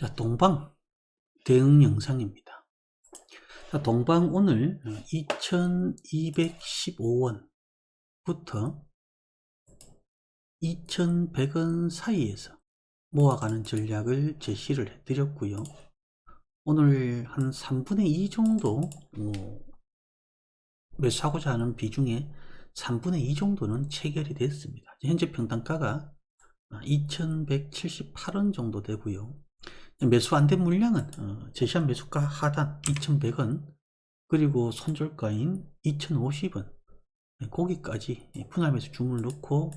자, 동방 대응 영상입니다. 자, 동방 오늘 2215원부터 2100원 사이에서 모아가는 전략을 제시를 해드렸고요. 오늘 한 3분의 2 정도 어, 매수하고자 하는 비중의 3분의 2 정도는 체결이 됐습니다. 현재 평단가가 2178원 정도 되고요. 매수 안 된 물량은 어, 제시한 매수가 하단 2100원 그리고 손절가인 2050원 거기까지 분할 매수 주문을 넣고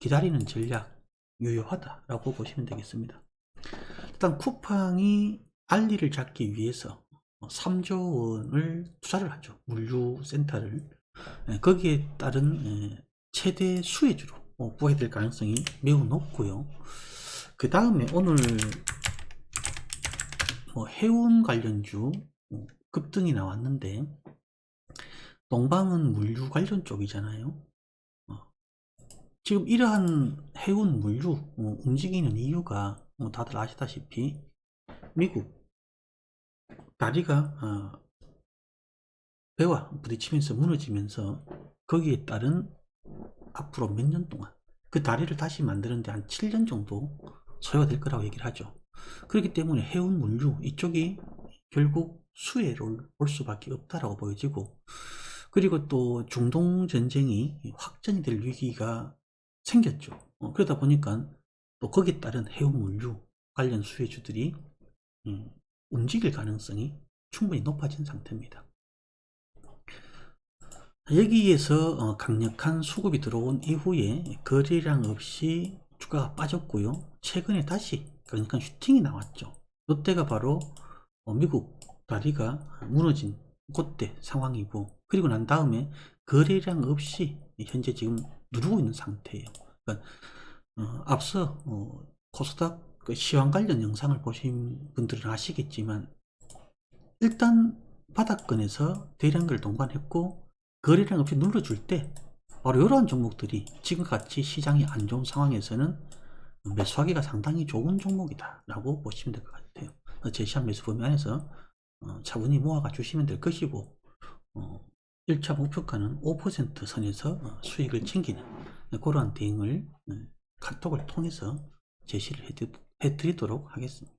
기다리는 전략 유효하다라고 보시면 되겠습니다. 일단 쿠팡이 알리를 잡기 위해서 3조 원을 투자를 하죠. 물류센터를 예, 거기에 따른 예, 최대 수혜주로 어, 보게 될 가능성이 매우 높고요. 그 다음에 오늘 뭐 해운 관련주 어, 급등이 나왔는데 동방은 물류 관련 쪽이잖아요. 어, 지금 이러한 해운 물류 어, 움직이는 이유가 뭐 다들 아시다시피 미국 다리가 어, 배와 부딪히면서 무너지면서 거기에 따른 앞으로 몇 년 동안 그 다리를 다시 만드는데 한 7년 정도 소요가 될 거라고 얘기를 하죠. 그렇기 때문에 해운 물류 이쪽이 결국 수혜를 볼 수밖에 없다라고 보여지고 그리고 또 중동 전쟁이 확전이 될 위기가 생겼죠. 어, 그러다 보니까 또 거기에 따른 해운 물류 관련 수혜주들이 음, 움직일 가능성이 충분히 높아진 상태입니다. 여기에서 어, 강력한 수급이 들어온 이후에 거래량 없이 주가가 빠졌고요. 최근에 다시 강력한 슈팅이 나왔죠. 이때가 바로 어, 미국 다리가 무너진 그때 상황이고 그리고 난 다음에 거래량 없이 현재 지금 누르고 있는 상태예요. 그러니까 어, 앞서 어, 코스닥 그 시황 관련 영상을 보신 분들은 아시겠지만 일단 바닥권에서 대량을 동반했고 거래량 없이 눌러줄 때 바로 이러한 종목들이 지금같이 시장이 안 좋은 상황에서는 매수하기가 상당히 좋은 종목이다 라고 보시면 될 것 같아요. 제시한 매수 범위 안에서 어, 차분히 모아가 주시면 될 것이고 어, 1차 목표가는 5% 선에서 어, 수익을 챙기는 그러한 대응을 어, 카톡을 통해서 제시를 해드, 해드리도록 하겠습니다